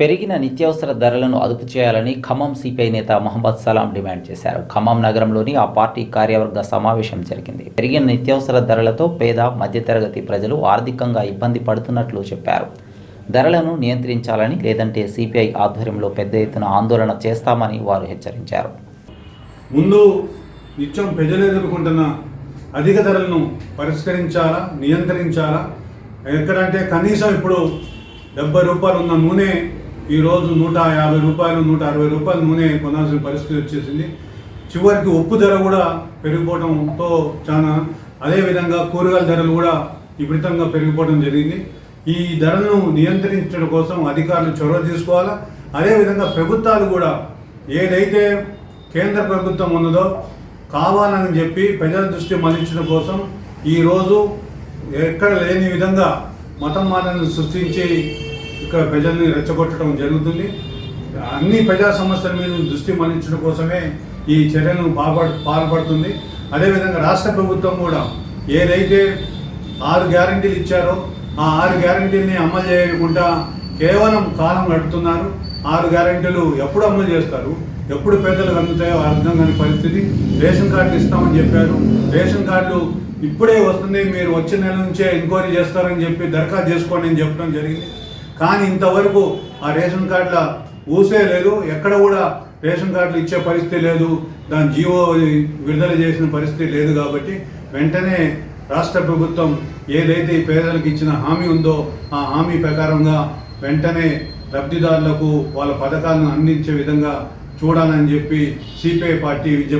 పెరిగిన నిత్యావసర ధరలను అదుపు చేయాలని ఖమ్మం సిపిఐ నేత మహమ్మద్ సలాం డిమాండ్ చేశారు. ఖమ్మం నగరంలోని ఆ పార్టీ కార్యవర్గ సమావేశం జరిగింది. పెరిగిన నిత్యావసర ధరలతో పేద మధ్యతరగతి ప్రజలు ఆర్థికంగా ఇబ్బంది పడుతున్నట్లు చెప్పారు. ధరలను నియంత్రించాలని లేదంటే సిపిఐ ఆధ్వర్యంలో పెద్ద ఎత్తున ఆందోళన చేస్తామని వారు హెచ్చరించారు. ముందు నిత్యం ప్రజలు ఎదుర్కొంటున్న అధిక ధరలను పరిష్కరించాలా నియంత్రించాలా? ఎక్కడంటే కనీసం ఇప్పుడు డెబ్బై రూపాయలు ఉన్న నూనె ఈరోజు నూట యాభై రూపాయలు నూట అరవై రూపాయలు నూనె కొనాల్సిన పరిస్థితి వచ్చేసింది. చివరికి ఉప్పు ధర కూడా పెరిగిపోవడంతో చాలా అదేవిధంగా కూరగాయల ధరలు కూడా విపరీతంగా పెరిగిపోవడం జరిగింది. ఈ ధరలను నియంత్రించడం కోసం అధికారులు చొరవ తీసుకోవాలా? అదేవిధంగా ప్రభుత్వాలు కూడా ఏదైతే కేంద్ర ప్రభుత్వం ఉన్నదో కావాలని చెప్పి ప్రజల దృష్టి మళ్ళించడం కోసం ఈరోజు ఎక్కడ లేని విధంగా మతం మాటను సృష్టించి ఇక్కడ ప్రజల్ని రెచ్చగొట్టడం జరుగుతుంది. అన్ని ప్రజా సమస్యల మీద దృష్టి మళ్ళించడం కోసమే ఈ చర్యను పాల్పడ పాల్పడుతుంది. అదేవిధంగా రాష్ట్ర ప్రభుత్వం కూడా ఏదైతే ఆరు గ్యారంటీలు ఇచ్చారో ఆ ఆరు గ్యారంటీని అమలు చేయకుండా కేవలం కాలం గడుపుతున్నారు. ఆరు గ్యారంటీలు ఎప్పుడు అమలు చేస్తారు? ఎప్పుడు పేదలకు అందుతాయో అర్థం కాని పరిస్థితి. రేషన్ కార్డులు ఇస్తామని చెప్పారు. రేషన్ కార్డులు ఇప్పుడే వస్తుంది. మీరు వచ్చే నెల నుంచే ఎంక్వైరీ చేస్తారని చెప్పి దరఖాస్తు చేసుకోండి అని చెప్పడం జరిగింది. కానీ ఇంతవరకు ఆ రేషన్ కార్డుల ఊసే లేదు. ఎక్కడ కూడా రేషన్ కార్డులు ఇచ్చే పరిస్థితి లేదు. దాని జీవో విడుదల చేసిన పరిస్థితి లేదు కాబట్టి వెంటనే రాష్ట్ర ప్రభుత్వం ఏదైతే ఈ పేదలకు ఇచ్చిన హామీ ఉందో ఆ హామీ ప్రకారంగా వెంటనే లబ్ధిదారులకు వాళ్ళ పథకాలను అందించే విధంగా చూడాలని చెప్పి సిపిఐ పార్టీ విజ్ఞప్తి